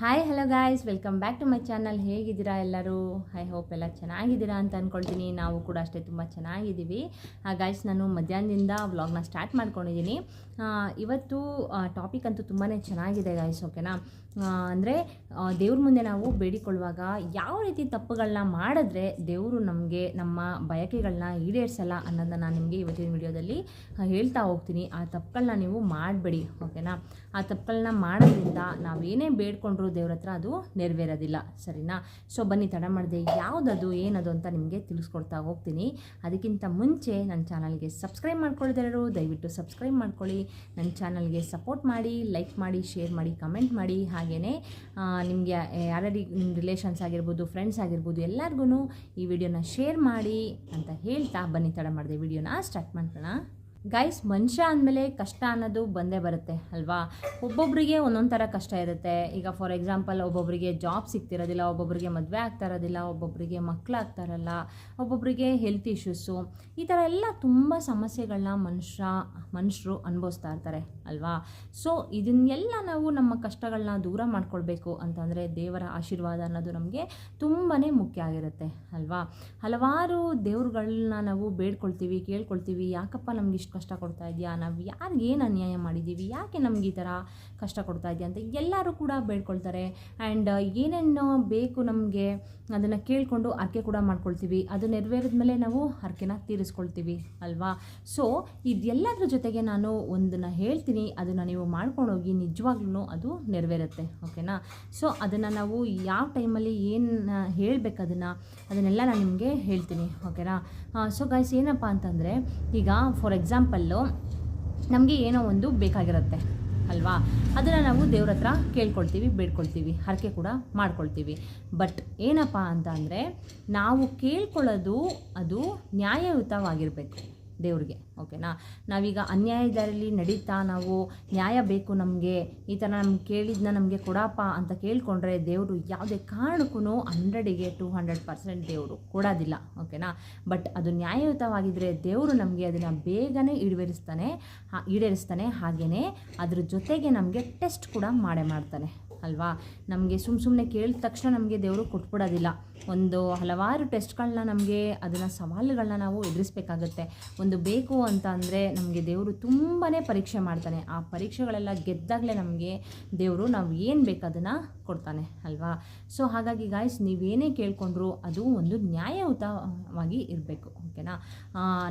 Hi hello guys welcome back to my channel ಹೇಗಿದ್ದೀರಾ ಎಲ್ಲರೂ? I hope ಎಲ್ಲ ಚೆನ್ನಾಗಿದ್ದೀರಾ ಅಂತ ಅಂದ್ಕೊಳ್ತೀನಿ ನಾವು ಕೂಡ ಅಷ್ಟೇ ತುಂಬ ಚೆನ್ನಾಗಿದ್ದೀವಿ. ಗಾಯ್ಸ್ ನಾನು ಮಧ್ಯಾಹ್ನದಿಂದ ವ್ಲಾಗ್ನ ಸ್ಟಾರ್ಟ್ ಮಾಡ್ಕೊಂಡಿದ್ದೀನಿ. ಇವತ್ತು ಟಾಪಿಕ್ ಅಂತೂ ತುಂಬಾ ಚೆನ್ನಾಗಿದೆ ಗಾಯ್ಸ್ ಓಕೆನಾ ಅಂದರೆ ದೇವ್ರ ಮುಂದೆ ನಾವು ಬೇಡಿಕೊಳ್ಳುವಾಗ ಯಾವ ರೀತಿ ತಪ್ಪುಗಳನ್ನ ಮಾಡಿದ್ರೆ ದೇವರು ನಮಗೆ ನಮ್ಮ ಬಯಕೆಗಳನ್ನ ಈಡೇರಿಸಲ್ಲ ಅನ್ನೋದನ್ನ ನಾನು ನಿಮಗೆ ಇವತ್ತಿನ ವಿಡಿಯೋದಲ್ಲಿ ಹೇಳ್ತಾ ಹೋಗ್ತೀನಿ. ಆ ತಪ್ಪುಗಳನ್ನ ನೀವು ಮಾಡಬೇಡಿ ಓಕೆನಾ ಆ ತಪ್ಪುಗಳನ್ನ ಮಾಡೋದ್ರಿಂದ ನಾವೇನೇ ಬೇಡ್ಕೊಂಡ್ರು ದೇವ್ರ ಹತ್ರ ಅದು ನೆರವೇರೋದಿಲ್ಲ, ಸರಿನಾ? ಸೊ ಬನ್ನಿ, ತಡ ಮಾಡಿದೆ ಯಾವುದದು, ಏನದು ಅಂತ ನಿಮಗೆ ತಿಳಿಸ್ಕೊಡ್ತಾ ಹೋಗ್ತೀನಿ. ಅದಕ್ಕಿಂತ ಮುಂಚೆ ನನ್ನ ಚಾನಲ್ಗೆ ಸಬ್ಸ್ಕ್ರೈಬ್ ಮಾಡ್ಕೊಳ್ಳೋದೆಲ್ಲರೂ ದಯವಿಟ್ಟು ಸಬ್ಸ್ಕ್ರೈಬ್ ಮಾಡ್ಕೊಳ್ಳಿ. ನನ್ನ ಚಾನಲ್ಗೆ ಸಪೋರ್ಟ್ ಮಾಡಿ, ಲೈಕ್ ಮಾಡಿ, ಶೇರ್ ಮಾಡಿ, ಕಮೆಂಟ್ ಮಾಡಿ. ಹಾಗೆಯೇ ನಿಮಗೆ ಯಾರ್ಯಾರಿಗೆ ನಿಮ್ಮ ರಿಲೇಷನ್ಸ್ ಆಗಿರ್ಬೋದು, ಫ್ರೆಂಡ್ಸ್ ಆಗಿರ್ಬೋದು ಎಲ್ಲರಿಗೂ ಈ ವಿಡಿಯೋನ ಶೇರ್ ಮಾಡಿ ಅಂತ ಹೇಳ್ತಾ ಬನ್ನಿ ತಡ ಮಾಡಿದೆ ವಿಡಿಯೋನ. ಸ್ಟಾರ್ಟ್ ಮಾಡ್ಕೊಳ್ಳೋಣ. ಗೈಸ್ ಮನುಷ್ಯ ಅಂದಮೇಲೆ ಕಷ್ಟ ಅನ್ನೋದು ಬಂದೇ ಬರುತ್ತೆ, ಅಲ್ವಾ? ಒಬ್ಬೊಬ್ಬರಿಗೆ ಒಂದೊಂದು ಥರ ಕಷ್ಟ ಇರುತ್ತೆ. ಈಗ ಫಾರ್ ಎಕ್ಸಾಂಪಲ್ ಒಬ್ಬೊಬ್ಬರಿಗೆ ಜಾಬ್ ಸಿಗ್ತಿರೋದಿಲ್ಲ ಒಬ್ಬೊಬ್ಬರಿಗೆ ಮದುವೆ ಆಗ್ತಾ ಇರೋದಿಲ್ಲ ಒಬ್ಬೊಬ್ಬರಿಗೆ ಮಕ್ಕಳಾಗ್ತಾ ಇರಲ್ಲ ಒಬ್ಬೊಬ್ಬರಿಗೆ ಹೆಲ್ತ್ ಇಶ್ಯೂಸು ಈ ಥರ ಎಲ್ಲ ತುಂಬ ಸಮಸ್ಯೆಗಳನ್ನ ಮನುಷ್ಯ, ಮನುಷ್ಯರು ಅನುಭವಿಸ್ತಾ ಇರ್ತಾರೆ, ಅಲ್ವಾ? ಸೊ ಇದನ್ನೆಲ್ಲ ನಾವು ನಮ್ಮ ಕಷ್ಟಗಳನ್ನ ದೂರ ಮಾಡ್ಕೊಳ್ಬೇಕು ಅಂತಂದರೆ ದೇವರ ಆಶೀರ್ವಾದ ಅನ್ನೋದು ನಮಗೆ ತುಂಬಾ ಮುಖ್ಯ ಆಗಿರುತ್ತೆ, ಅಲ್ವಾ? ಹಲವಾರು ದೇವ್ರುಗಳನ್ನ ನಾವು ಬೇಡ್ಕೊಳ್ತೀವಿ, ಕೇಳ್ಕೊಳ್ತೀವಿ, ಯಾಕಪ್ಪ ನಮ್ಗೆ ಇಷ್ಟು ಕಷ್ಟ ಕೊಡ್ತಾ ಇದೆಯಾ ನಾವು ಯಾರಿಗೆ ಏನು ಅನ್ಯಾಯ ಮಾಡಿದ್ದೀವಿ? ಯಾಕೆ ನಮ್ಗೆ ಈ ಥರ ಕಷ್ಟ ಕೊಡ್ತಾ ಇದೆಯಾ ಅಂತ ಎಲ್ಲರೂ ಕೂಡ ಬೇಡ್ಕೊಳ್ತಾರೆ. ಆ್ಯಂಡ್ ಏನೇನು ಬೇಕು ನಮಗೆ ಅದನ್ನು ಕೇಳಿಕೊಂಡು ಅರ್ಕೆ ಕೂಡ ಮಾಡ್ಕೊಳ್ತೀವಿ. ಅದು ನೆರವೇರಿದ ಮೇಲೆ ನಾವು ಹರಕೆನ ತೀರಿಸ್ಕೊಳ್ತೀವಿ, ಅಲ್ವಾ? ಸೊ ಇದೆಲ್ಲದ್ರ ಜೊತೆಗೆ ನಾನು ಒಂದನ್ನು ಹೇಳ್ತೀನಿ. ಅದನ್ನು ನೀವು ಮಾಡ್ಕೊಂಡು ಹೋಗಿ ನಿಜವಾಗ್ಲೂ ಅದು ನೆರವೇರುತ್ತೆ, ಓಕೆನಾ? ಸೊ ಅದನ್ನು ನಾವು ಯಾವ ಟೈಮಲ್ಲಿ ಏನು ಹೇಳಬೇಕು ಅದನ್ನು, ಅದನ್ನೆಲ್ಲ ನಾನು ನಿಮಗೆ ಹೇಳ್ತೀನಿ, ಓಕೆನಾ? ಸೊ ಗೈಸ್ ಏನಪ್ಪ ಅಂತಂದರೆ, ಈಗ ಫಾರ್ ಎಕ್ಸಾಂಪಲ್ಲು ನಮಗೆ ಏನೋ ಒಂದು ಬೇಕಾಗಿರುತ್ತೆ, ಅಲ್ವಾ? ಅದನ್ನು ನಾವು ದೇವ್ರ ಹತ್ರ ಕೇಳ್ಕೊಳ್ತೀವಿ, ಬೇಡ್ಕೊಳ್ತೀವಿ, ಹರಕೆ ಕೂಡ ಮಾಡ್ಕೊಳ್ತೀವಿ. ಬಟ್ ಏನಪ್ಪ ಅಂತ ಅಂದರೆ, ನಾವು ಕೇಳ್ಕೊಳ್ಳೋದು ಅದು ನ್ಯಾಯಯುತವಾಗಿರಬೇಕು. ದೇವ್ರಿಗೆ ಓಕೆನಾ ನಾವೀಗ ಅನ್ಯಾಯದಲ್ಲಿ ನಡೀತಾ ನಾವು ನ್ಯಾಯ ಬೇಕು ನಮಗೆ, ಈ ಥರ ನಮ್ಗೆ ಕೇಳಿದ್ನ ನಮಗೆ ಕೊಡಪ್ಪ ಅಂತ ಕೇಳಿಕೊಂಡ್ರೆ ದೇವರು ಯಾವುದೇ ಕಾರಣಕ್ಕೂ ಹಂಡ್ರೆಡಿಗೆ ಟು ಹಂಡ್ರೆಡ್ ಪರ್ಸೆಂಟ್ ದೇವರು ಕೊಡೋದಿಲ್ಲ ಓಕೆನಾ ಬಟ್ ಅದು ನ್ಯಾಯಯುತವಾಗಿದ್ದರೆ ದೇವರು ನಮಗೆ ಅದನ್ನು ಬೇಗನೆ ಈಡೇರಿಸ್ತಾನೆ ಈಡೇರಿಸ್ತಾನೆ ಹಾಗೆಯೇ ಅದ್ರ ಜೊತೆಗೆ ನಮಗೆ ಟೆಸ್ಟ್ ಕೂಡ ಮಾಡೇ ಮಾಡ್ತಾನೆ. ಅಲ್ವಾ? ನಮಗೆ ಸುಮ್ಮ ಸುಮ್ಮನೆ ಕೇಳಿದ ತಕ್ಷಣ ನಮಗೆ ದೇವರು ಕೊಟ್ಬಿಡೋದಿಲ್ಲ. ಒಂದು ಹಲವಾರು ಟೆಸ್ಟ್ಗಳನ್ನ ನಮಗೆ ಅದನ್ನು ಸವಾಲುಗಳನ್ನ ನಾವು ಎದುರಿಸ್ಬೇಕಾಗತ್ತೆ. ಒಂದು ಬೇಕು ಅಂತ ಅಂದರೆ ನಮಗೆ ದೇವರು ತುಂಬಾ ಪರೀಕ್ಷೆ ಮಾಡ್ತಾನೆ. ಆ ಪರೀಕ್ಷೆಗಳೆಲ್ಲ ಗೆದ್ದಾಗಲೇ ನಮಗೆ ದೇವರು ನಾವು ಏನು ಬೇಕು ಅದನ್ನು ಕೊಡ್ತಾನೆ, ಅಲ್ವಾ? ಸೊ ಹಾಗಾಗಿ ಗಾಯ್ಸ್ ನೀವೇನೇ ಕೇಳ್ಕೊಂಡ್ರು ಅದು ಒಂದು ನ್ಯಾಯಯುತವಾಗಿ ಇರಬೇಕು ಓಕೆನಾ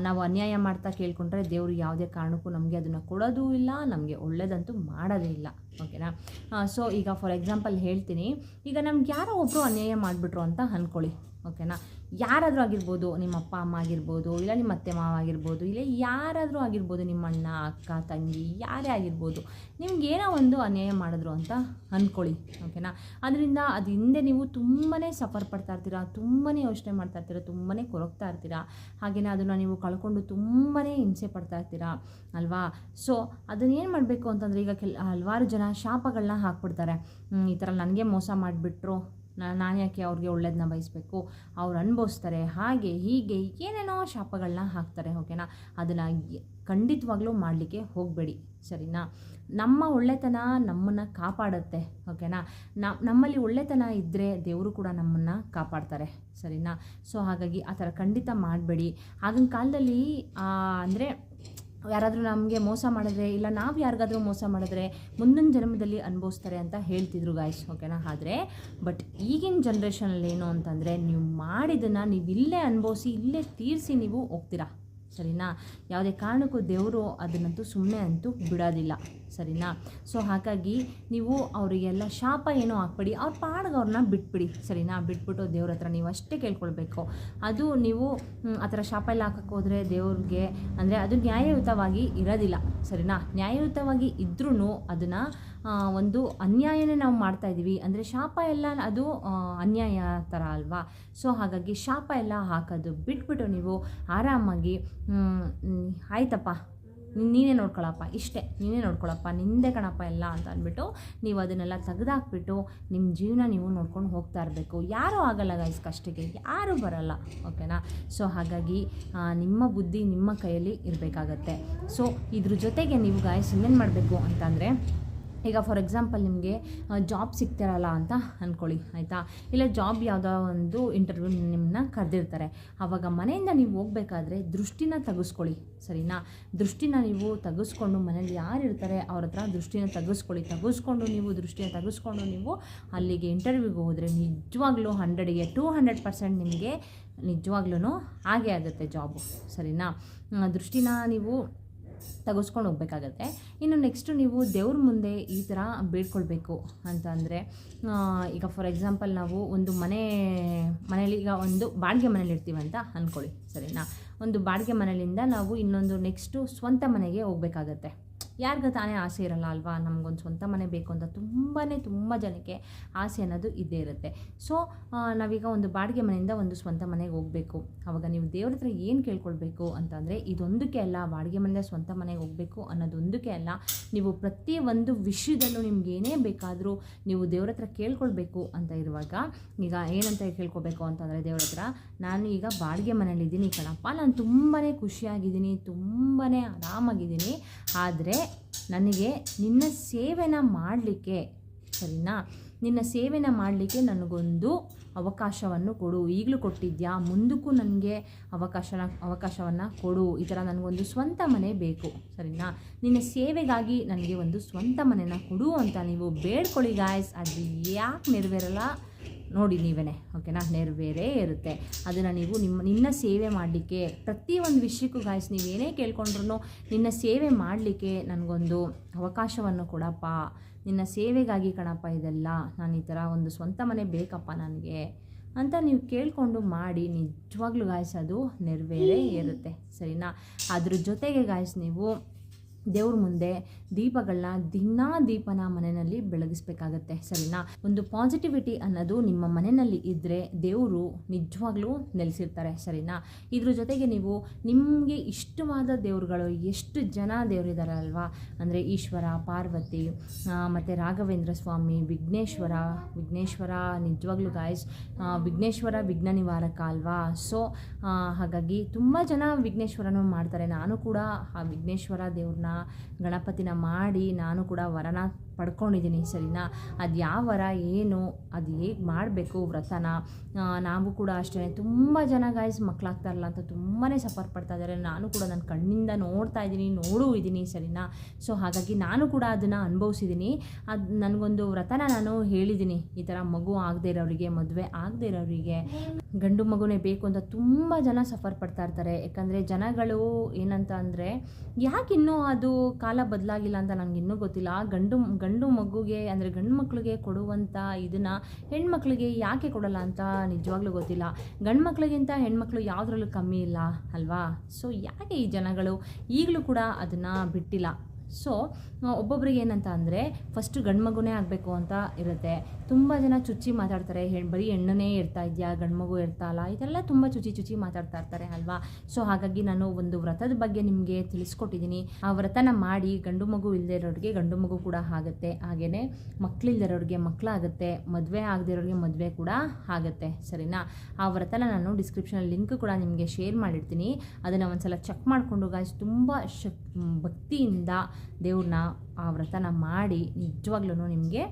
ನಾವು ಅನ್ಯಾಯ ಮಾಡ್ತಾ ಕೇಳ್ಕೊಂಡ್ರೆ ದೇವರು ಯಾವುದೇ ಕಾರಣಕ್ಕೂ ನಮಗೆ ಅದನ್ನು ಕೊಡೋದೂ ಇಲ್ಲ, ನಮಗೆ ಒಳ್ಳೆಯದಂತೂ ಮಾಡೋದೇ ಇಲ್ಲ. ಓಕೆನಾ? ಸೊ ಈಗ ಫಾರ್ ಎಕ್ಸಾಂಪಲ್ ಹೇಳ್ತೀನಿ. ಈಗ ನಮ್ಗೆ ಯಾರೋ ಒಬ್ಬರು ಅನ್ಯಾಯ ಮಾಡಿಬಿಟ್ರು ಅಂತ ಅಂದ್ಕೊಳ್ಳಿ ಓಕೆನಾ? ಯಾರಾದರೂ ಆಗಿರ್ಬೋದು, ನಿಮ್ಮ ಅಪ್ಪ, ಅಮ್ಮ ಆಗಿರ್ಬೋದು, ಇಲ್ಲ ನಿಮ್ಮ ಅತ್ತೆ, ಮಾವ ಆಗಿರ್ಬೋದು, ಇಲ್ಲ ಯಾರಾದರೂ ಆಗಿರ್ಬೋದು, ನಿಮ್ಮ ಅಣ್ಣ, ಅಕ್ಕ, ತಂಗಿ, ಯಾರೇ ಆಗಿರ್ಬೋದು, ನಿಮ್ಗೆ ಏನೋ ಒಂದು ಅನ್ಯಾಯ ಮಾಡಿದ್ರು ಅಂತ ಅಂದ್ಕೊಳ್ಳಿ ಓಕೆನಾ? ಅದರಿಂದ ಅದು ಹಿಂದೆ ನೀವು ತುಂಬಾ ಸಫರ್ ಪಡ್ತಾ ಇರ್ತೀರಾ ತುಂಬಾ ಯೋಚನೆ ಮಾಡ್ತಾ ಇರ್ತೀರಾ ತುಂಬಾ ಕೊರಗ್ತಾ ಇರ್ತೀರಾ ಹಾಗೆಯೇ ಅದನ್ನು ನೀವು ಕಳ್ಕೊಂಡು ತುಂಬಾ ಹಿಂಸೆ ಪಡ್ತಾ ಇರ್ತೀರಾ, ಅಲ್ವಾ? ಸೊ ಅದನ್ನೇನು ಮಾಡಬೇಕು ಅಂತಂದರೆ ಈಗ ಕೆಲ ಹಲವಾರು ಜನ ಶಾಪಗಳನ್ನ ಹಾಕ್ಬಿಡ್ತಾರೆ. ಈ ಥರ ನನಗೆ ಮೋಸ ಮಾಡಿಬಿಟ್ರು ನಾನು ಯಾಕೆ ಅವ್ರಿಗೆ ಒಳ್ಳೇದನ್ನ ಬಯಸಬೇಕು? ಅವ್ರು ಅನುಭವಿಸ್ತಾರೆ. ಹಾಗೆ, ಹೀಗೆ ಏನೇನೋ ಶಾಪಗಳನ್ನ ಹಾಕ್ತಾರೆ ಓಕೆನಾ ಅದನ್ನು ಖಂಡಿತವಾಗ್ಲೂ ಮಾಡಲಿಕ್ಕೆ ಹೋಗಬೇಡಿ. ಸರಿನಾ? ನಮ್ಮ ಒಳ್ಳೆತನ ನಮ್ಮನ್ನು ಕಾಪಾಡುತ್ತೆ ಓಕೆನಾ ನಮ್ಮಲ್ಲಿ ಒಳ್ಳೆತನ ಇದ್ದರೆ ದೇವರು ಕೂಡ ನಮ್ಮನ್ನು ಕಾಪಾಡ್ತಾರೆ. ಸರಿನಾ? ಸೊ, ಹಾಗಾಗಿ ಆ ಥರ ಖಂಡಿತ ಮಾಡಬೇಡಿ. ಆಗಿನ ಕಾಲದಲ್ಲಿ ಅಂದರೆ ಯಾರಾದರೂ ನಮಗೆ ಮೋಸ ಮಾಡಿದ್ರೆ, ಇಲ್ಲ ನಾವು ಯಾರಿಗಾದರೂ ಮೋಸ ಮಾಡಿದ್ರೆ ಮುಂದಿನ ಜನ್ಮದಲ್ಲಿ ಅನುಭವಿಸ್ತಾರೆ ಅಂತ ಹೇಳ್ತಿದ್ರು ಗಾಯ್ಸ್ ಓಕೆನಾ ಆದರೆ ಬಟ್ ಈಗಿನ ಜನ್ರೇಷನಲ್ಲಿ ಏನು ಅಂತಂದರೆ, ನೀವು ಮಾಡಿದ್ದನ್ನು ನೀವು ಇಲ್ಲೇ ಅನುಭವಿಸಿ, ಇಲ್ಲೇ ತೀರಿಸಿ ನೀವು ಹೋಗ್ತೀರಾ? ಸರಿನಾ? ಯಾವುದೇ ಕಾರಣಕ್ಕೂ ದೇವರು ಅದನ್ನಂತೂ ಸುಮ್ಮನೆ ಅಂತೂ ಬಿಡೋದಿಲ್ಲ. ಸರಿನಾ? ಸೊ ಹಾಗಾಗಿ ನೀವು ಅವರಿಗೆಲ್ಲ ಶಾಪ ಏನೋ ಹಾಕ್ಬೇಡಿ, ಅವ್ರ ಪಾಡ್ಗೆ ಅವ್ರನ್ನ ಬಿಟ್ಬಿಡಿ, ಸರಿನಾ? ಬಿಟ್ಬಿಟ್ಟು ದೇವ್ರ ಹತ್ರ ನೀವು ಅಷ್ಟೇ ಕೇಳ್ಕೊಳ್ಬೇಕು. ಅದು ನೀವು ಆ ಥರ ಶಾಪ ಎಲ್ಲ ಹಾಕಕ್ಕೆ ಹೋದರೆ ದೇವ್ರಿಗೆ, ಅಂದರೆ ಅದು ನ್ಯಾಯಯುತವಾಗಿ ಇರೋದಿಲ್ಲ, ಸರಿನಾ? ನ್ಯಾಯಯುತವಾಗಿ ಇದ್ರೂ ಅದನ್ನು ಒಂದು ಅನ್ಯಾಯನೇ ನಾವು ಮಾಡ್ತಾ ಇದ್ದೀವಿ. ಅಂದರೆ ಶಾಪ ಎಲ್ಲ ಅದು ಅನ್ಯಾಯ ಥರ ಅಲ್ವಾ? ಸೊ ಹಾಗಾಗಿ ಶಾಪ ಎಲ್ಲ ಹಾಕೋದು ಬಿಟ್ಬಿಟ್ಟು ನೀವು ಆರಾಮಾಗಿ ಆಯ್ತಪ್ಪ. ನೀನ್- ನೋಡ್ಕೊಳಪ್ಪ, ಇಷ್ಟೇ, ನೀನೇ ನೋಡ್ಕೊಳಪ್ಪ, ನಿಂದೆ ಕಣಪ್ಪ ಎಲ್ಲ ಅಂತ ಅಂದ್ಬಿಟ್ಟು ನೀವು ಅದನ್ನೆಲ್ಲ ತೆಗೆದಾಕ್ಬಿಟ್ಟು ನಿಮ್ಮ ಜೀವನ ನೀವು ನೋಡ್ಕೊಂಡು ಹೋಗ್ತಾ ಇರಬೇಕು. ಯಾರೂ ಆಗಲ್ಲ ಗೈಸ್ ಕಷ್ಟಕ್ಕೆ, ಯಾರೂ ಬರಲ್ಲ ಓಕೆನಾ ಸೊ ಹಾಗಾಗಿ ನಿಮ್ಮ ಬುದ್ಧಿ ನಿಮ್ಮ ಕೈಯಲ್ಲಿ ಇರಬೇಕಾಗತ್ತೆ. ಸೊ ಇದ್ರ ಜೊತೆಗೆ ನೀವು ಗಾಯಸ್ ಇನ್ನೇನು ಮಾಡಬೇಕು ಅಂತಂದರೆ ಈಗ ಫಾರ್ ಎಕ್ಸಾಂಪಲ್ ನಿಮಗೆ ಜಾಬ್ ಸಿಗ್ತಿರಲ್ಲ ಅಂತ ಅಂದ್ಕೊಳ್ಳಿ ಆಯಿತಾ? ಇಲ್ಲ ಜಾಬ್ ಯಾವುದೋ ಒಂದು ಇಂಟರ್ವ್ಯೂ ನಿಮ್ಮನ್ನ ಕರೆದಿರ್ತಾರೆ. ಆವಾಗ ಮನೆಯಿಂದ ನೀವು ಹೋಗ್ಬೇಕಾದ್ರೆ ದೃಷ್ಟಿನ ತೆಗೆಸ್ಕೊಳ್ಳಿ, ಸರಿನಾ? ದೃಷ್ಟಿನ ನೀವು ತೆಗೆಸ್ಕೊಂಡು ಮನೇಲಿ ಯಾರು ಇರ್ತಾರೆ ಅವ್ರ ಹತ್ರ ದೃಷ್ಟಿನ ತೆಗೆಸ್ಕೊಳ್ಳಿ. ತೆಗೆಸ್ಕೊಂಡು ನೀವು ದೃಷ್ಟಿನ ತೆಗೆಸ್ಕೊಂಡು ನೀವು ಅಲ್ಲಿಗೆ ಇಂಟರ್ವ್ಯೂಗೆ ಹೋದರೆ ನಿಜವಾಗ್ಲೂ ಹಂಡ್ರೆಡಿಗೆ ಟೂ ಹಂಡ್ರೆಡ್ ಪರ್ಸೆಂಟ್ ನಿಮಗೆ ನಿಜವಾಗ್ಲೂ ಹಾಗೆ ಆಗುತ್ತೆ ಜಾಬು ಸರಿನಾ? ದೃಷ್ಟಿನ ನೀವು ತೆಗೆಸ್ಕೊಂಡು ಹೋಗ್ಬೇಕಾಗತ್ತೆ. ಇನ್ನು ನೆಕ್ಸ್ಟು ನೀವು ದೇವ್ರ ಮುಂದೆ ಈ ಥರ ಬೇಡ್ಕೊಳ್ಬೇಕು ಅಂತ ಅಂದರೆ ಈಗ ಫಾರ್ ಎಕ್ಸಾಂಪಲ್ ನಾವು ಒಂದು ಮನೆ, ಮನೇಲಿ ಈಗ ಒಂದು ಬಾಡಿಗೆ ಮನೇಲಿ ಅಂತ ಅಂದ್ಕೊಳ್ಳಿ ಸರಿನಾ? ಒಂದು ಬಾಡಿಗೆ ಮನೆಯಿಂದ ನಾವು ಇನ್ನೊಂದು ನೆಕ್ಸ್ಟು ಸ್ವಂತ ಮನೆಗೆ ಹೋಗ್ಬೇಕಾಗತ್ತೆ. ಯಾರಿಗ ತಾನೇ ಆಸೆ ಇರಲ್ಲ ಅಲ್ವಾ? ನಮಗೊಂದು ಸ್ವಂತ ಮನೆ ಬೇಕು ಅಂತ ತುಂಬಾ ತುಂಬ ಜನಕ್ಕೆ ಆಸೆ ಅನ್ನೋದು ಇದ್ದೇ ಇರುತ್ತೆ. ಸೊ ನಾವೀಗ ಒಂದು ಬಾಡಿಗೆ ಮನೆಯಿಂದ ಒಂದು ಸ್ವಂತ ಮನೆಗೆ ಹೋಗಬೇಕು. ಆವಾಗ ನೀವು ದೇವ್ರ ಹತ್ರ ಏನು ಕೇಳ್ಕೊಳ್ಬೇಕು ಅಂತಂದರೆ ಇದೊಂದಕ್ಕೆ ಅಲ್ಲ, ಬಾಡಿಗೆ ಮನೆಯಿಂದ ಸ್ವಂತ ಮನೆಗೆ ಹೋಗಬೇಕು ಅನ್ನೋದೊಂದಕ್ಕೆ ಅಲ್ಲ. ನೀವು ಪ್ರತಿ ಒಂದು ವಿಷಯದಲ್ಲೂ ನಿಮ್ಗೆ ಏನೇ ಬೇಕಾದರೂ ನೀವು ದೇವ್ರ ಹತ್ರ ಕೇಳ್ಕೊಳ್ಬೇಕು ಅಂತ ಇರುವಾಗ, ಈಗ ಏನಂತ ಕೇಳ್ಕೊಬೇಕು ಅಂತಂದರೆ ದೇವ್ರ ಹತ್ರ, ನಾನು ಈಗ ಬಾಡಿಗೆ ಮನೇಲಿದ್ದೀನಿ ಕಣಪ್ಪ. ನಾನು ತುಂಬಾ ಖುಷಿಯಾಗಿದ್ದೀನಿ ತುಂಬಾ ಆರಾಮಾಗಿದ್ದೀನಿ. ಆದರೆ ನನಗೆ ನಿನ್ನ ಸೇವೆನ ಮಾಡಲಿಕ್ಕೆ, ಸರಿನಾ? ನಿನ್ನ ಸೇವೆನ ಮಾಡಲಿಕ್ಕೆ ನನಗೊಂದು ಅವಕಾಶವನ್ನು ಕೊಡು. ಈಗಲೂ ಕೊಟ್ಟಿದ್ಯಾ? ಮುಂದಕ್ಕೂ ನನಗೆ ಅವಕಾಶನ, ಅವಕಾಶವನ್ನು ಕೊಡು. ಈ ಥರ ನನಗೊಂದು ಸ್ವಂತ ಮನೆ ಬೇಕು, ಸರಿನಾ? ನಿನ್ನ ಸೇವೆಗಾಗಿ ನನಗೆ ಒಂದು ಸ್ವಂತ ಮನೆನ ಕೊಡು ಅಂತ ನೀವು ಬೇಡ್ಕೊಳ್ಳಿ ಗಾಯ್ಸ್ ಅದು ಯಾಕೆ ನೆರವೇರಲ್ಲ? ನೋಡಿ ನೀವೇ ಓಕೆನಾ ನೆರವೇರೇ ಇರುತ್ತೆ. ಅದನ್ನು ನೀವು ನಿಮ್ಮ ನಿನ್ನ ಸೇವೆ ಮಾಡಲಿಕ್ಕೆ ಪ್ರತಿಯೊಂದು ವಿಷಯಕ್ಕೂ ಗಾಯ್ಸ್ ನೀವು ಏನೇ ಕೇಳ್ಕೊಂಡ್ರು ನಿನ್ನ ಸೇವೆ ಮಾಡಲಿಕ್ಕೆ ನನಗೊಂದು ಅವಕಾಶವನ್ನು ಕೊಡಪ್ಪ. ನಿನ್ನ ಸೇವೆಗಾಗಿ ಕಣಪ್ಪ ಇದೆಲ್ಲ, ನಾನು ಈ ಥರ ಒಂದು ಸ್ವಂತ ಮನೆ ಬೇಕಪ್ಪ ನನಗೆ ಅಂತ ನೀವು ಕೇಳಿಕೊಂಡು ಮಾಡಿ ನಿಜವಾಗ್ಲೂ ಗಾಯ್ಸ್ ಅದು ನೆರವೇರೇ ಇರುತ್ತೆ, ಸರಿನಾ? ಅದ್ರ ಜೊತೆಗೆ ಗಾಯ್ಸ್ ನೀವು ದೇವ್ರ ಮುಂದೆ ದೀಪಗಳನ್ನ ದಿನಾ ದೀಪನ ಮನೆಯಲ್ಲಿ ಬೆಳಗಿಸ್ಬೇಕಾಗತ್ತೆ, ಸರಿನಾ? ಒಂದು ಪಾಸಿಟಿವಿಟಿ ಅನ್ನೋದು ನಿಮ್ಮ ಮನೆಯಲ್ಲಿ ಇದ್ದರೆ ದೇವರು ನಿಜವಾಗ್ಲೂ ನೆಲೆಸಿರ್ತಾರೆ, ಸರಿನಾ? ಇದ್ರ ಜೊತೆಗೆ ನೀವು ನಿಮಗೆ ಇಷ್ಟವಾದ ದೇವ್ರುಗಳು ಎಷ್ಟು ಜನ ದೇವರಿದ್ದಾರೆ ಅಲ್ವಾ? ಅಂದರೆ ಈಶ್ವರ, ಪಾರ್ವತಿ ಮತ್ತು ರಾಘವೇಂದ್ರ ಸ್ವಾಮಿ, ವಿಘ್ನೇಶ್ವರ ವಿಘ್ನೇಶ್ವರ ನಿಜವಾಗ್ಲೂ ಗಾಯಸ್ ವಿಘ್ನೇಶ್ವರ ವಿಘ್ನ ನಿವಾರಕ ಅಲ್ವಾ? ಸೊ ಹಾಗಾಗಿ ತುಂಬ ಜನ ವಿಘ್ನೇಶ್ವರನೂ ಮಾಡ್ತಾರೆ. ನಾನು ಕೂಡ ಆ ವಿಘ್ನೇಶ್ವರ ದೇವ್ರನ್ನ ಗಣಪತಿನ ಮಾಡಿ ನಾನು ಕೂಡ ವರನ ಪಡ್ಕೊಂಡಿದ್ದೀನಿ ಸರಿನಾ? ಅದು ಯಾವ ವರ, ಏನು, ಅದು ಹೇಗೆ ಮಾಡಬೇಕು ವ್ರತನ? ನಾವು ಕೂಡ ಅಷ್ಟೇ ತುಂಬ ಜನ ಗಾಯ್ಸ್ ಮಕ್ಕಳಾಗ್ತಾರಲ್ಲ ಅಂತ ತುಂಬಾ ಸಫರ್ ಪಡ್ತಾ ಇದ್ದಾರೆ ನಾನು ಕೂಡ ನನ್ನ ಕಣ್ಣಿಂದ ನೋಡ್ತಾ ಇದ್ದೀನಿ, ನೋಡೂ ಇದ್ದೀನಿ ಸರಿನಾ? ಸೊ ಹಾಗಾಗಿ ನಾನು ಕೂಡ ಅದನ್ನು ಅನುಭವಿಸಿದ್ದೀನಿ. ಅದು ನನಗೊಂದು ವ್ರತನ ನಾನು ಹೇಳಿದ್ದೀನಿ. ಈ ಥರ ಮಗು ಆಗದೆ ಇರೋರಿಗೆ, ಮದುವೆ ಆಗದೆ ಇರೋರಿಗೆ. ಗಂಡು ಮಗುನೇ ಬೇಕು ಅಂತ ತುಂಬ ಜನ ಸಫರ್ ಪಡ್ತಾ ಇರ್ತಾರೆ. ಯಾಕಂದರೆ ಜನಗಳು ಏನಂತ ಅಂದರೆ, ಯಾಕೆ ಅದು ಕಾಲ ಬದಲಾಗಿಲ್ಲ ಅಂತ ನನಗೆ ಇನ್ನೂ ಗೊತ್ತಿಲ್ಲ. ಗಂಡು ಗಂಡು ಮಗುಗೆ, ಅಂದರೆ ಗಂಡು ಮಕ್ಕಳಿಗೆ ಕೊಡುವಂಥ ಇದನ್ನು ಹೆಣ್ಮಕ್ಳಿಗೆ ಯಾಕೆ ಕೊಡಲ್ಲ ಅಂತ ನಿಜವಾಗ್ಲೂ ಗೊತ್ತಿಲ್ಲ. ಗಂಡು ಮಕ್ಕಳಿಗಿಂತ ಹೆಣ್ಮಕ್ಳು ಯಾವುದ್ರಲ್ಲೂ ಕಮ್ಮಿ ಇಲ್ಲ ಅಲ್ವಾ? ಸೊ ಯಾಕೆ ಈ ಜನಗಳು ಈಗಲೂ ಕೂಡ ಅದನ್ನು ಬಿಟ್ಟಿಲ್ಲ? ಸೊ ಒಬ್ಬೊಬ್ರಿಗೆ ಏನಂತ ಅಂದರೆ ಫಸ್ಟು ಗಂಡು ಮಗುನೇ ಆಗಬೇಕು ಅಂತ ಇರುತ್ತೆ. ತುಂಬ ಜನ ಚುಚ್ಚಿ ಮಾತಾಡ್ತಾರೆ. ಬರೀ ಹೆಣ್ಣನೇ ಇರ್ತಾ ಇದೆಯಾ? ಗಂಡು ಮಗು ಅಲ್ಲ? ಇದೆಲ್ಲ ತುಂಬ ಚುಚಿ ಚುಚ್ಚಿ ಮಾತಾಡ್ತಾ ಇರ್ತಾರೆ ಅಲ್ವಾ? ಸೊ ಹಾಗಾಗಿ ನಾನು ಒಂದು ವ್ರತದ ಬಗ್ಗೆ ನಿಮಗೆ ತಿಳಿಸ್ಕೊಟ್ಟಿದ್ದೀನಿ. ಆ ವ್ರತನ ಮಾಡಿ ಗಂಡು ಮಗು ಇಲ್ಲದೆ ಇರೋರಿಗೆ ಗಂಡು ಮಗು ಕೂಡ ಆಗುತ್ತೆ. ಹಾಗೆಯೇ ಮಕ್ಕಳಿಲ್ದಿರೋರಿಗೆ ಮಕ್ಕಳಾಗುತ್ತೆ ಮದುವೆ ಆಗದಿರೋರಿಗೆ ಮದುವೆ ಕೂಡ ಆಗುತ್ತೆ. ಸರಿನಾ? ಆ ವ್ರತನ ನಾನು ಡಿಸ್ಕ್ರಿಪ್ಷನ್ ಲಿಂಕ್ ಕೂಡ ನಿಮಗೆ ಶೇರ್ ಮಾಡಿರ್ತೀನಿ. ಅದನ್ನು ಒಂದು ಸಲ ಚೆಕ್ ಮಾಡಿಕೊಂಡು ಗಾಯ್ಸ್ ತುಂಬ ಶಕ್, ಭಕ್ತಿಯಿಂದ ದೇವ್ರನ್ನ ಆ ವ್ರತನ ಮಾಡಿ ನಿಜವಾಗ್ಲೂ ನಿಮಗೆ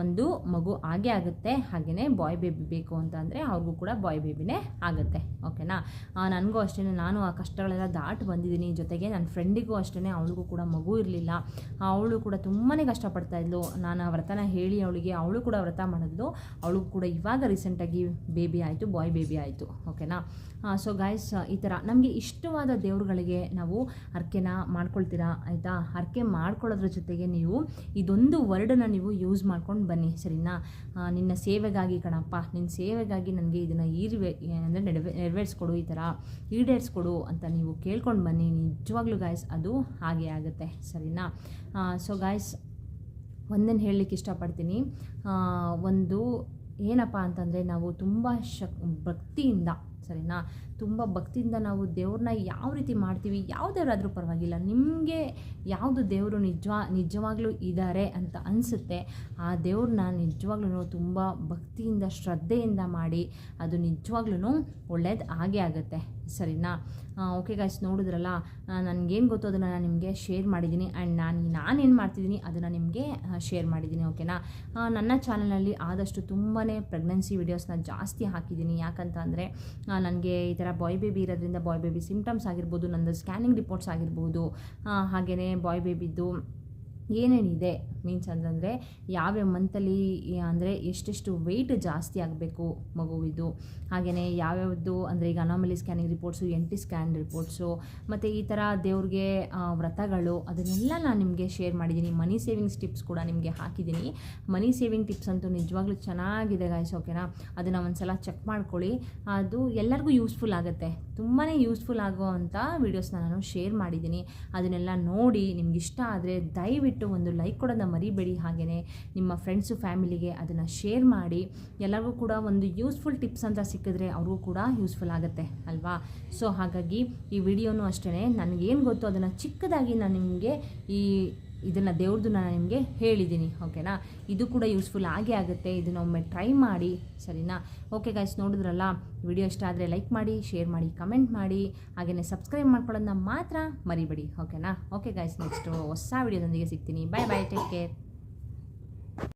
ಒಂದು ಮಗು ಆಗೇ ಆಗುತ್ತೆ. ಹಾಗೆಯೇ ಬಾಯ್ ಬೇಬಿ ಬೇಕು ಅಂತ ಅಂದರೆ ಅವ್ರಿಗೂ ಕೂಡ ಬಾಯ್ ಬೇಬಿನೇ ಆಗುತ್ತೆ. ಓಕೆನಾ ನನಗೂ ಅಷ್ಟೇ ನಾನು ಆ ಕಷ್ಟಗಳೆಲ್ಲ ದಾಟಿ ಬಂದಿದ್ದೀನಿ. ಜೊತೆಗೆ ನನ್ನ ಫ್ರೆಂಡಿಗೂ ಅಷ್ಟೇ ಅವಳಿಗೂ ಕೂಡ ಮಗು ಇರಲಿಲ್ಲ. ಅವಳು ಕೂಡ ತುಂಬಾ ಕಷ್ಟಪಡ್ತಾ ಇದ್ಲು. ನಾನು ಆ ವ್ರತನ ಹೇಳಿ ಅವಳಿಗೆ, ಅವಳು ಕೂಡ ವ್ರತ ಮಾಡಿದ್ಲು. ಅವಳಿಗೂ ಕೂಡ ಇವಾಗ ರೀಸೆಂಟಾಗಿ ಬೇಬಿ ಆಯಿತು ಬಾಯ್ ಬೇಬಿ ಆಯಿತು. ಓಕೆನಾ ಸೊ ಗಾಯ್ಸ್ ಈ ಥರ ನಮಗೆ ಇಷ್ಟವಾದ ದೇವ್ರುಗಳಿಗೆ ನಾವು ಹರಕೆನ ಮಾಡ್ಕೊಳ್ತೀರಾ? ಆಯಿತಾ? ಹರಕೆ ಮಾಡ್ಕೊಳ್ಳೋದ್ರ ಜೊತೆಗೆ ನೀವು ಇದೊಂದು ವರ್ಡನ್ನು ನೀವು ಯೂಸ್ ಮಾಡ್ಕೊಂಡು ಬನ್ನಿ, ಸರಿನಾ? ನಿನ್ನ ಸೇವೆಗಾಗಿ ಕಣಪ್ಪ ನಿನ್ನ ಸೇವೆಗಾಗಿ ನನಗೆ ಇದನ್ನು ಈರ್ವೆ ಅಂದರೆ ನೆರವೇ, ನೆರವೇರಿಸ್ಕೊಡು, ಈ ಥರ ಈಡೇರಿಸ್ಕೊಡು ಅಂತ ನೀವು ಕೇಳ್ಕೊಂಡು ಬನ್ನಿ. ನಿಜವಾಗ್ಲೂ ಗಾಯ್ಸ್ ಅದು ಹಾಗೆ ಆಗುತ್ತೆ, ಸರಿನಾ? ಸೊ ಗಾಯ್ಸ್ ಒಂದನ್ನು ಹೇಳಲಿಕ್ಕೆ ಇಷ್ಟಪಡ್ತೀನಿ. ಒಂದು ಏನಪ್ಪ ಅಂತಂದರೆ ನಾವು ತುಂಬ ಶಕ್, ಭಕ್ತಿಯಿಂದ ಸರಿನಾ? ತುಂಬ ಭಕ್ತಿಯಿಂದ ನಾವು ದೇವ್ರನ್ನ ಯಾವ ರೀತಿ ಮಾಡ್ತೀವಿ ಯಾವ ದೇವರಾದರೂ ಪರವಾಗಿಲ್ಲ, ನಿಮಗೆ ಯಾವುದು ದೇವರು ನಿಜ ನಿಜವಾಗ್ಲೂ ಇದ್ದಾರೆ ಅಂತ ಅನಿಸುತ್ತೆ. ಆ ದೇವ್ರನ್ನ ನಿಜವಾಗ್ಲೂ ತುಂಬ ಭಕ್ತಿಯಿಂದ, ಶ್ರದ್ಧೆಯಿಂದ ಮಾಡಿ ಅದು ನಿಜವಾಗ್ಲೂ ಒಳ್ಳೇದು ಆಗೇ ಆಗುತ್ತೆ. ಸರಿನಾ? ಓಕೆ ಗಾಯ್ಸ್ ನೋಡಿದ್ರಲ್ಲ ನನಗೇನು ಗೊತ್ತು ಅದನ್ನು ನಾನು ನಿಮಗೆ ಶೇರ್ ಮಾಡಿದ್ದೀನಿ ಆ್ಯಂಡ್ ನಾನು ನಾನೇನು ಮಾಡ್ತಿದ್ದೀನಿ ಅದನ್ನು ನಿಮಗೆ ಶೇರ್ ಮಾಡಿದ್ದೀನಿ ಓಕೆನಾ ನನ್ನ ಚಾನಲಲ್ಲಿ ಆದಷ್ಟು ತುಂಬಾ ಪ್ರೆಗ್ನೆನ್ಸಿ ವಿಡಿಯೋಸ್ನ ಜಾಸ್ತಿ ಹಾಕಿದ್ದೀನಿ ಯಾಕಂತ ಅಂದರೆ ನನಗೆ ಈ ಥರ ಬಾಯ್ ಬೇಬಿ ಇರೋದ್ರಿಂದ ಬಾಯ್ ಬೇಬಿ ಸಿಮ್ಟಮ್ಸ್ ಆಗಿರ್ಬೋದು ನನ್ನದು ಸ್ಕ್ಯಾನಿಂಗ್ ರಿಪೋರ್ಟ್ಸ್ ಆಗಿರ್ಬೋದು ಹಾಗೆಯೇ ಬಾಯ್ ಬೇಬಿದ್ದು ಏನೇನಿದೆ ಮೀನ್ಸ್ ಅಂತಂದರೆ ಯಾವ್ಯಾವ ಮಂತಲ್ಲಿ ಅಂದರೆ ಎಷ್ಟೆಷ್ಟು ವೆಯ್ಟ್ ಜಾಸ್ತಿ ಆಗಬೇಕು ಮಗುವಿದು ಹಾಗೆಯೇ ಯಾವ್ಯಾವುದು ಅಂದರೆ ಈಗ anomaly scanning reports N T scan reports ಮತ್ತು ಈ ಥರ ದೇವ್ರಿಗೆ ವ್ರತಗಳು ಅದನ್ನೆಲ್ಲ ನಾನು ನಿಮಗೆ ಶೇರ್ ಮಾಡಿದ್ದೀನಿ. ಮನಿ ಸೇವಿಂಗ್ಸ್ ಟಿಪ್ಸ್ ಕೂಡ ನಿಮಗೆ ಹಾಕಿದ್ದೀನಿ. ಮನಿ ಸೇವಿಂಗ್ ಟಿಪ್ಸ್ ಅಂತೂ ನಿಜವಾಗ್ಲೂ ಚೆನ್ನಾಗಿದೆ ಗಾಯ್ಸ್ ಓಕೆನಾ ಅದನ್ನು ಒಂದು ಸಲ ಚೆಕ್ ಮಾಡ್ಕೊಳ್ಳಿ. ಅದು ಎಲ್ಲರಿಗೂ ಯೂಸ್ಫುಲ್ ಆಗುತ್ತೆ. ತುಂಬಾ ಯೂಸ್ಫುಲ್ ಆಗೋ ಅಂಥ ವೀಡಿಯೋಸ್ನ ನಾನು ಶೇರ್ ಮಾಡಿದ್ದೀನಿ. ಅದನ್ನೆಲ್ಲ ನೋಡಿ ನಿಮ್ಗೆ ಇಷ್ಟ ಆದರೆ ದಯವಿಟ್ಟು ಒಂದು ಲೈಕ್ ಕೊಡೋದನ್ನ ಮರಿಬೇಡಿ. ಹಾಗೆಯೇ ನಿಮ್ಮ ಫ್ರೆಂಡ್ಸು ಫ್ಯಾಮಿಲಿಗೆ ಅದನ್ನು ಶೇರ್ ಮಾಡಿ. ಎಲ್ಲರಿಗೂ ಕೂಡ ಒಂದು ಯೂಸ್ಫುಲ್ ಟಿಪ್ಸ್ ಅಂತ ಸಿಕ್ಕಿದ್ರೆ ಅವ್ರಿಗೂ ಕೂಡ ಯೂಸ್ಫುಲ್ ಆಗುತ್ತೆ, ಅಲ್ವಾ? ಸೊ ಹಾಗಾಗಿ ಈ ವಿಡಿಯೋನೂ ಅಷ್ಟೇ ನನಗೇನು ಗೊತ್ತು ಅದನ್ನು ಚಿಕ್ಕದಾಗಿ ನಾನು ನಿಮಗೆ ಈ ಇದನ್ನು ದೇವ್ರದ್ದು ನಾನು ನಿಮಗೆ ಹೇಳಿದ್ದೀನಿ ಓಕೆನಾ ಇದು ಕೂಡ ಯೂಸ್ಫುಲ್ ಆಗೇ ಆಗುತ್ತೆ, ಇದನ್ನ ಒಮ್ಮೆ ಟ್ರೈ ಮಾಡಿ, ಸರಿನಾ? ಓಕೆ ಗಾಯ್ಸ್ ನೋಡಿದ್ರಲ್ಲ? ವಿಡಿಯೋ ಇಷ್ಟ ಆದರೆ ಲೈಕ್ ಮಾಡಿ ಶೇರ್ ಮಾಡಿ ಕಮೆಂಟ್ ಮಾಡಿ ಹಾಗೆಯೇ ಸಬ್ಸ್ಕ್ರೈಬ್ ಮಾಡ್ಕೊಳ್ಳೋದನ್ನ ಮಾತ್ರ ಮರಿಬೇಡಿ ಓಕೆನಾ ಓಕೆ ಗಾಯ್ಸ್ ನೆಕ್ಸ್ಟು ಹೊಸ ವಿಡಿಯೋದೊಂದಿಗೆ ಸಿಗ್ತೀನಿ. ಬಾಯ್ ಬಾಯ್ ಟೇಕ್ ಕೇರ್